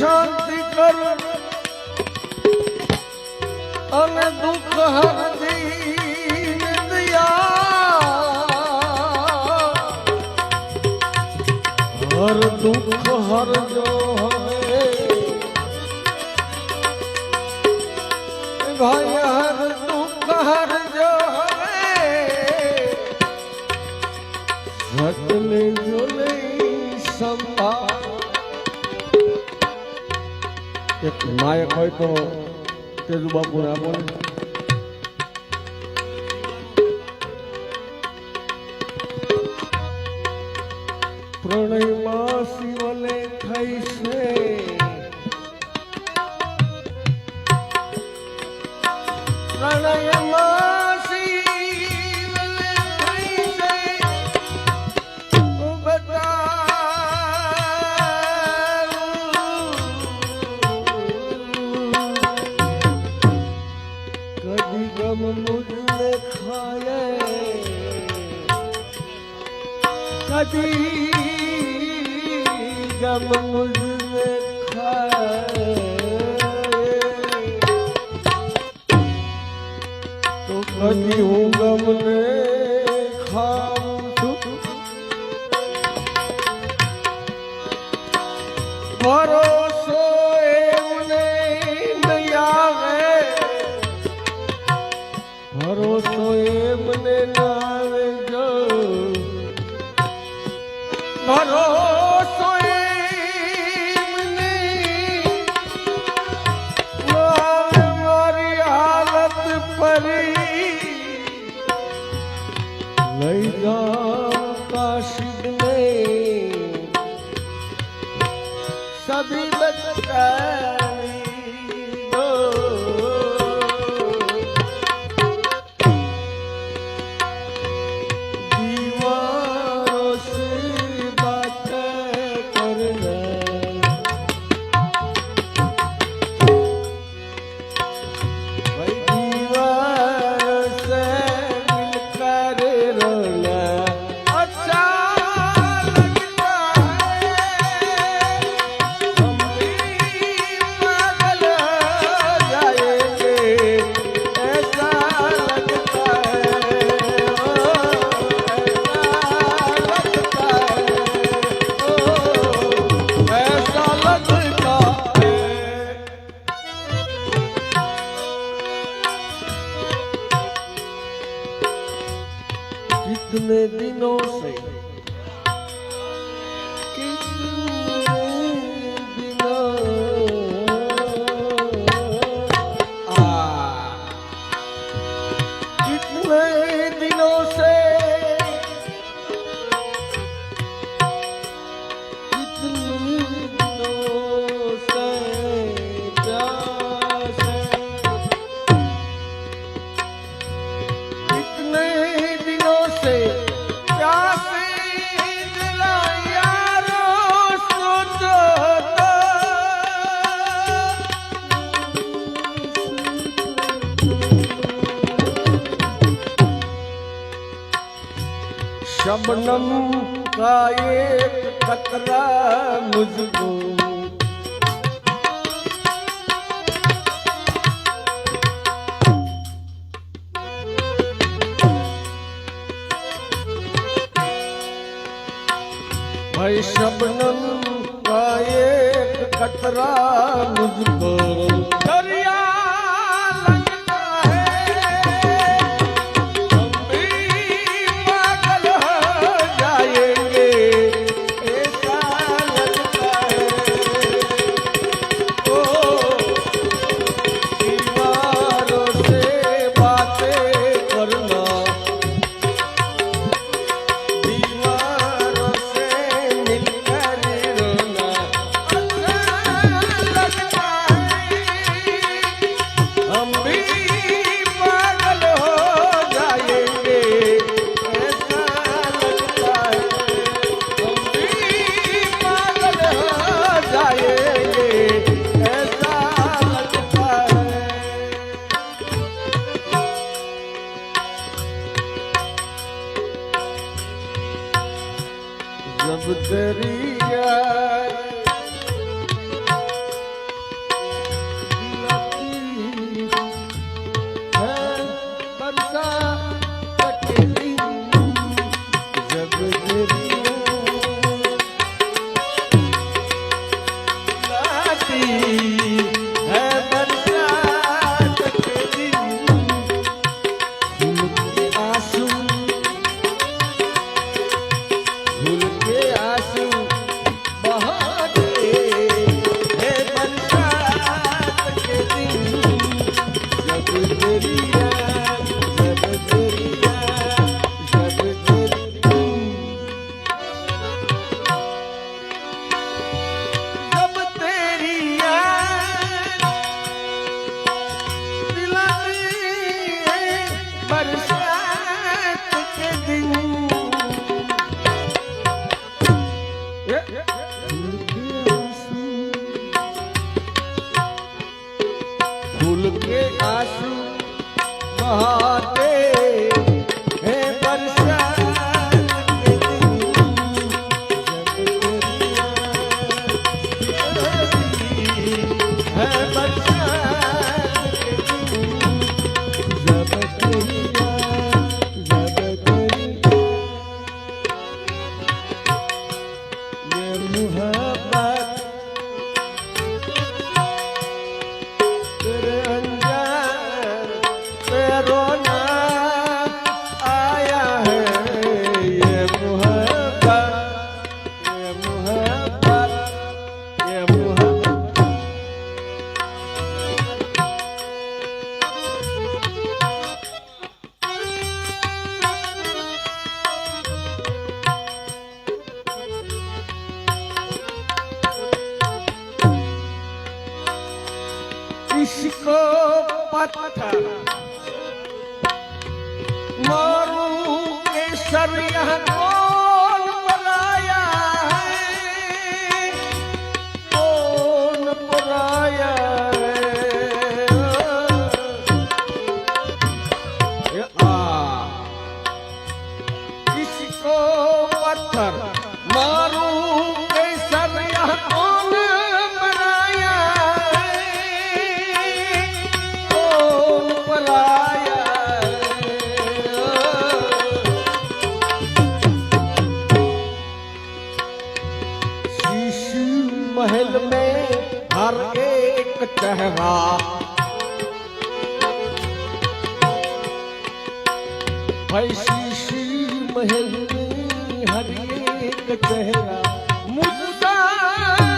શાંતિ કર. અને દુઃખ દયા હર દુઃખ હરજો. હવે એક નાયક હોય તો તેજુ બાપુને આપો પ્રણયમાં શિવલે થઈ પ્રણયમાં કદી ગમ મુજને ખાયે કદી ગમ મુજને ખાયે તો કદી હું ગમને પરી લઈ જા કાશી મે સભી બચતા कितने दिनों से शबनम का एक खतरा मुझको भाई शबनम का एक खतरा मुझको Thank you. ফুলকে আশু মহা મેળા મારા ભૈસી શ્રી મહેલ હરેક ચહેરા મુદ્દા